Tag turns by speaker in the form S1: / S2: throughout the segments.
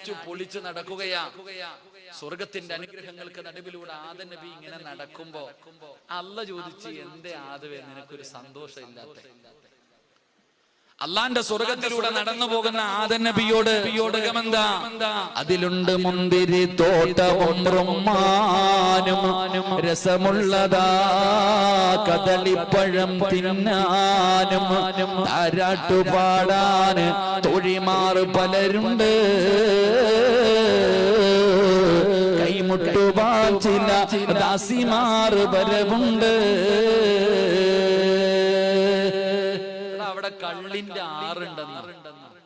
S1: അടിച്ചു പൊളിച്ച് നടക്കുകയാ. സ്വർഗത്തിന്റെ അനുഗ്രഹങ്ങൾക്ക് നടുവിലൂടെ ആദൻ നബി ഇങ്ങനെ നടക്കുമ്പോ അല്ല ചോദിച്ച് എന്റെ ആദവേ നിനക്കൊരു സന്തോഷം ഇല്ലാത്ത അള്ളാന്റെ സ്വർഗത്തിലൂടെ നടന്നു പോകുന്ന ആദൻ നബിയോട് യോടകമെന്താ
S2: അതിലുണ്ട് മുന്തിരി തോട്ടവും റുമ്മാനും രസമുള്ളതാ കദളിപ്പഴം തിന്നാനും താരാട്ടുപാടാന് തൊഴിമാറ് പലരുണ്ട്. കൈമുട്ടുവാൻ ചില ദാസിമാർ വരവുണ്ട്.
S1: അവിടെ കള്ളിന്റെ ആറുണ്ടെന്ന്.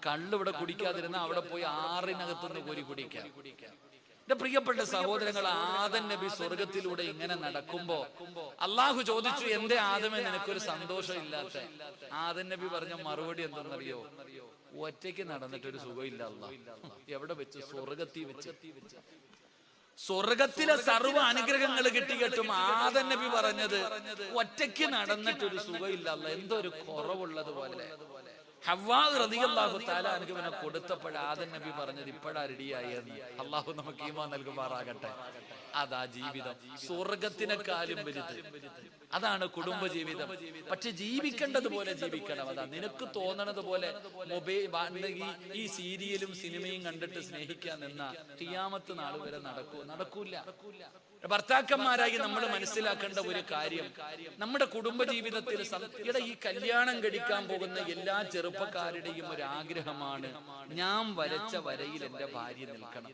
S1: കള്ള് ഇവിടെ കുടിക്കാതിരുന്ന അവിടെ പോയി ആറിനകത്തുനിന്ന് കോരി കുടിക്കാം. എന്റെ പ്രിയപ്പെട്ട സഹോദരങ്ങൾ ആദൻ നബി സ്വർഗത്തിലൂടെ ഇങ്ങനെ നടക്കുമ്പോ അള്ളാഹു ചോദിച്ചു എന്റെ ആദമേ നിനക്കൊരു സന്തോഷം ഇല്ലാത്ത ആദൻ നബി പറഞ്ഞ മറുപടി എന്തെന്നറിയോ? ഒറ്റയ്ക്ക് നടന്നിട്ട് ഒരു സുഖമില്ല അള്ളാഹ് എവിടെ വെച്ച്? സ്വർഗത്തിൽ വെച്ച്. സ്വർഗത്തിലെ സർവ അനുഗ്രഹങ്ങൾ കിട്ടിയിട്ടും ആദൻ നബി പറഞ്ഞത് ഒറ്റയ്ക്ക് നടന്നിട്ടൊരു സുഖമില്ല അല്ല എന്തോ ഒരു കുറവുള്ളത് പോലെ ഹവ്വാ റളിയല്ലാഹു തആല അനുഗ്രഹനെ കൊടുത്തപ്പോൾ ആദൻ നബി പറഞ്ഞത് ഇപ്പോഴാ റെഡിയായെന്ന് അള്ളാഹു നമുക്ക് ഈമാൻ നൽകുമാറാകട്ടെ. അതാ ജീവിതം. സ്വർഗത്തിനെക്കാലും വലുത് അതാണ് കുടുംബ ജീവിതം. പക്ഷെ ജീവിക്കേണ്ടത് പോലെ ജീവിക്കണം. അതാ നിനക്ക് തോന്നണത് പോലെ മൊബൈൽ ഈ സീരിയലും സിനിമയും കണ്ടിട്ട് സ്നേഹിക്കാൻ നിന്ന ഖിയാമത്ത് നാൾ വരെ നടക്കൂ നടക്കൂല. ഭർത്താക്കന്മാരായി നമ്മൾ മനസ്സിലാക്കേണ്ട ഒരു കാര്യം. നമ്മുടെ കുടുംബ ജീവിതത്തിൽ ഈ കല്യാണം കഴിക്കാൻ പോകുന്ന എല്ലാ ചെറുപ്പക്കാരുടെയും ഒരു ആഗ്രഹമാണ് ഞാൻ വരച്ച വരയിൽ എന്റെ ഭാര്യ നിൽക്കണം.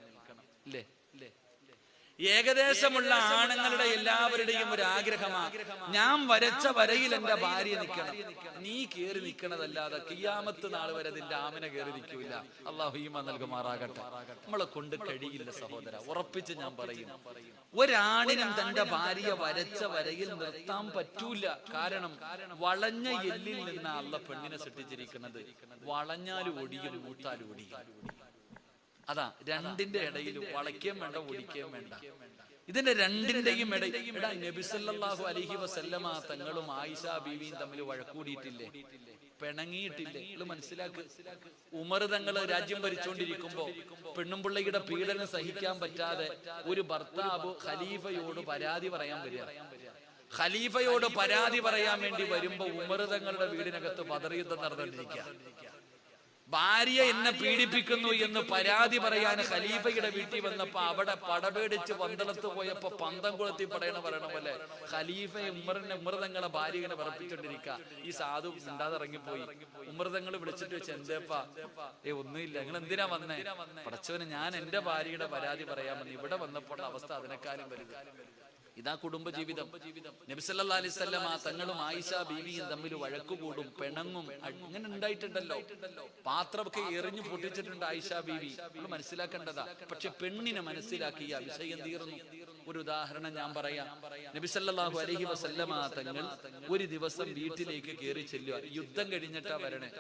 S1: ഏകദേശമുള്ള ആണുങ്ങളുടെ എല്ലാവരുടെയും ഒരു ആഗ്രഹമാണ് ഞാൻ വരച്ച വരയിൽ എന്റെ ഭാര്യ നിൽക്കണം. നീ കേറി നിൽക്കണതല്ലാതെ കിയാമത്ത് നാൾ വരെ നിന്റെ ആമന കേറി നിൽക്കൂല അള്ളാഹു ഹീമ നൽകുമാറാകട്ടെ. നമ്മളെ കൊണ്ട് കഴിയില്ല സഹോദര ഉറപ്പിച്ച് ഞാൻ പറയും ഒരാണിനും തന്റെ ഭാര്യ വരച്ച വരയിൽ നിർത്താൻ പറ്റൂല. കാരണം വളഞ്ഞ എല്ലിൽ നിന്ന് അള്ള പെണ്ണിനെ സൃഷ്ടിച്ചിരിക്കുന്നത്. വളഞ്ഞാലും ഒടിയും. മൂത്താലും ഒടിയും. അതാ രണ്ടിന്റെ ഇടയിൽ വളയ്ക്കുകയും വേണ്ട ഒടിക്കുകയും വേണ്ട ഇതിന്റെ രണ്ടിന്റെയും ഇടയിൽ നബിസല്ലാഹു അലഹി വസല്ലമ തങ്ങളും ആയിഷ ബീവിയും തമ്മിൽ വഴക്കൂടിയിട്ടില്ലേ? പിണങ്ങിയിട്ടില്ലേ? നിങ്ങൾ മനസ്സിലാക്ക്. ഉമർ തങ്ങൾ രാജ്യം ഭരിച്ചുകൊണ്ടിരിക്കുമ്പോ പെണ്ണും പിള്ളയുടെ പീഡനം സഹിക്കാൻ പറ്റാതെ ഒരു ഭർത്താവ് ഖലീഫയോട് പരാതി പറയാൻ വരിക. ഖലീഫയോട് പരാതി പറയാൻ വേണ്ടി വരുമ്പോ ഉമർ തങ്ങളുടെ വീടിനകത്ത് പദറിയുദ്ധം നടന്നുകൊണ്ടിരിക്കുക ഭാര്യ എന്നെ പീഡിപ്പിക്കുന്നു എന്ന് പരാതി പറയാൻ ഖലീഫയുടെ വീട്ടിൽ വന്നപ്പോ അവിടെ പടപേടിച്ച് പന്തളത്ത് പോയപ്പോ പന്തം കുളത്തി പറയണ പറയണ പോലെ ഖലീഫ ഉമ്മറിനെ ഉമ്മൃതങ്ങളെ ഭാര്യ ഇങ്ങനെ വിറപ്പിച്ചോണ്ടിരിക്ക. ഈ സാധു മിണ്ടാതെ ഇറങ്ങിപ്പോയി. ഉമ്മൃതങ്ങൾ വിളിച്ചിട്ട് വെച്ച് എന്തേപ്പാ? ഏ ഒന്നുമില്ല. നിങ്ങൾ എന്തിനാ വന്നേ? പടച്ചവന് ഞാൻ എന്റെ ഭാര്യയുടെ പരാതി പറയാമെന്ന് ഇവിടെ വന്നപ്പോൾ അവസ്ഥ അതിനേക്കാളും വലുത്. ഇതാ കുടുംബജീവിതം. നബിസല്ലാ അലിസ്വല്ലം ആ തങ്ങളും ആയിഷ ബീവിയും തമ്മിൽ വഴക്കുകൂടും പെണങ്ങും അങ്ങനെ ഉണ്ടായിട്ടുണ്ടല്ലോ. പാത്രമൊക്കെ എറിഞ്ഞു പൊട്ടിച്ചിട്ടുണ്ട് ആയിഷ ബീവി. നമ്മൾ മനസ്സിലാക്കേണ്ടതാ. പക്ഷെ പെണ്ണിനെ മനസ്സിലാക്കി ആ വിഷയം തീർന്നു. ഒരു ഉദാഹരണം ഞാൻ പറയാം. നബിസല്ലാഹു അലഹി വസല്ലമ തങ്ങൾ ഒരു ദിവസം വീട്ടിലേക്ക് കയറി ചെല്ലുക. യുദ്ധം കഴിഞ്ഞിട്ടാ വരണേ.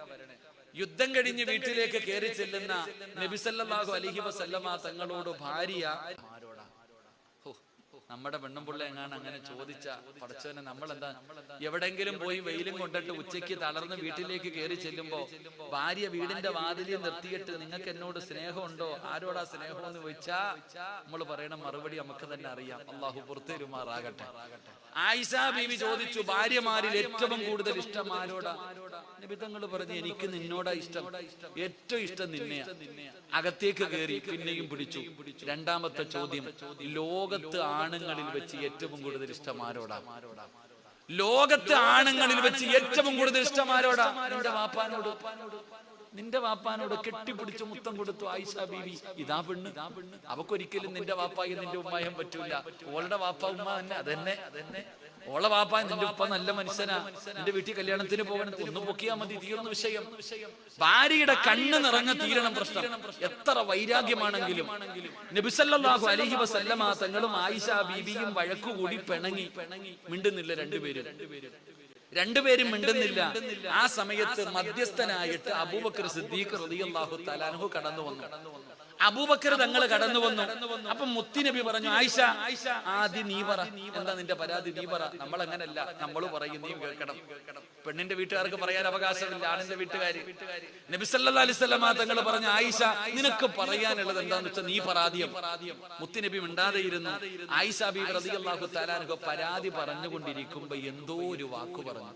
S1: യുദ്ധം കഴിഞ്ഞ് വീട്ടിലേക്ക് കയറി ചെല്ലുന്ന നബിസല്ലാഹു അലഹി വസല്ലമ തങ്ങളോട് ഭാര്യ നമ്മുടെ പെണ്ണും പിള്ള എങ്ങാണ് അങ്ങനെ ചോദിച്ച പടച്ചവനെ നമ്മൾ എന്താ എവിടെങ്കിലും പോയി വെയിലും കൊണ്ടിട്ട് ഉച്ചയ്ക്ക് തളർന്ന് വീട്ടിലേക്ക് കയറി ചെല്ലുമ്പോ ഭാര്യ വീടിന്റെ വാതിലിൽ നിർത്തിയിട്ട് നിങ്ങൾക്ക് എന്നോട് സ്നേഹമുണ്ടോ? ആരോടാ സ്നേഹം എന്ന് ചോദിച്ചാ നമ്മൾ പറയണ മറുപടി നമുക്ക് തന്നെ അറിയാം. അള്ളാഹു പുറത്തേരുമാറാകട്ടെ ആയിഷ ബീവി ചോദിച്ചു ഭാര്യമാരിൽ ഏറ്റവും കൂടുതൽ ഇഷ്ടം ആരോടാ നിബിധങ്ങൾ പറഞ്ഞു എനിക്ക് നിന്നോടാ ഇഷ്ടം. ഏറ്റവും ഇഷ്ടം നിന്നെയാ. അകത്തേക്ക് കയറി പിന്നെയും പിടിച്ചു. രണ്ടാമത്തെ ചോദ്യം. ലോകത്ത് ആണുങ്ങളിൽ വെച്ച് ഏറ്റവും കൂടുതൽ ഇഷ്ടം ആരോടാ? ലോകത്ത് ആണുങ്ങളിൽ വെച്ച് ഏറ്റവും കൂടുതൽ ഇഷ്ടം ആരോടാ? നിന്റെ വാപ്പാനോട്. നിന്റെ വാപ്പാനോട് കെട്ടിപ്പിടിച്ച് മുത്തം കൊടുത്തു. ആയിഷ ബീവി ഇതാ പെണ്ണ്. അവക്കൊരിക്കലും നിന്റെ വാപ്പായി നിന്റെ ഉമ്മായും പറ്റൂല. ഓളുടെ വാപ്പ ഉമ്മ തന്നെ അതന്നെ. അതന്നെ ഓളെ വാപ്പ നിന്റെ ഉപ്പ നല്ല മനുഷ്യനാ. നിന്റെ വീട്ടിൽ കല്യാണത്തിന് പോകണം. ഒന്ന് പൊക്കിയാ മതി തീർന്ന വിഷയം. ഭാര്യയുടെ കണ്ണ് നിറഞ്ഞ തീരണം പ്രശ്നം. എത്ര വൈരാഗ്യമാണെങ്കിലും. നബിസല്ലാഹു അലഹി വസല്ലമ തങ്ങളും ആയിഷ ബീബിയും വഴക്കുകൂടി പിണങ്ങി. മിണ്ടുന്നില്ല രണ്ടുപേരും രണ്ടുപേരും മിണ്ടുന്നില്ല. ആ സമയത്ത് മധ്യസ്ഥനായിട്ട് അബൂബക്കർ സിദ്ദീഖ് റളിയല്ലാഹു തലാൻഹു കടന്നു വന്നു. അബൂബക്കർ തങ്ങൾ കടന്നു വന്നു അപ്പൊ മുത്തിനബി പറഞ്ഞു ആയിഷ ആദ്യം നീ പറ. എന്താ നിന്റെ പരാതി? നീ പറ. നമ്മൾ അങ്ങനല്ല. നമ്മൾ പറയും നീ കേൾക്കണം. പെണ്ണിന്റെ വീട്ടുകാർക്ക് പറയാൻ അവകാശമില്ല ആണിന്റെ വീട്ടുകാര്. നബി സല്ലല്ലാഹു അലൈഹി വസല്ലമ തങ്ങൾ പറഞ്ഞ ആയിഷ നിനക്ക് പറയാനുള്ളത് എന്താന്ന് വെച്ചാൽ നീ പരാതിയം. മുത്തിനബി മിണ്ടാതെ ഇരുന്നു ആയിഷ ബി റളിയല്ലാഹു തആല അൻഹ പരാതി പറഞ്ഞുകൊണ്ടിരിക്കുമ്പോ എന്തോ ഒരു വാക്ക് പറഞ്ഞു.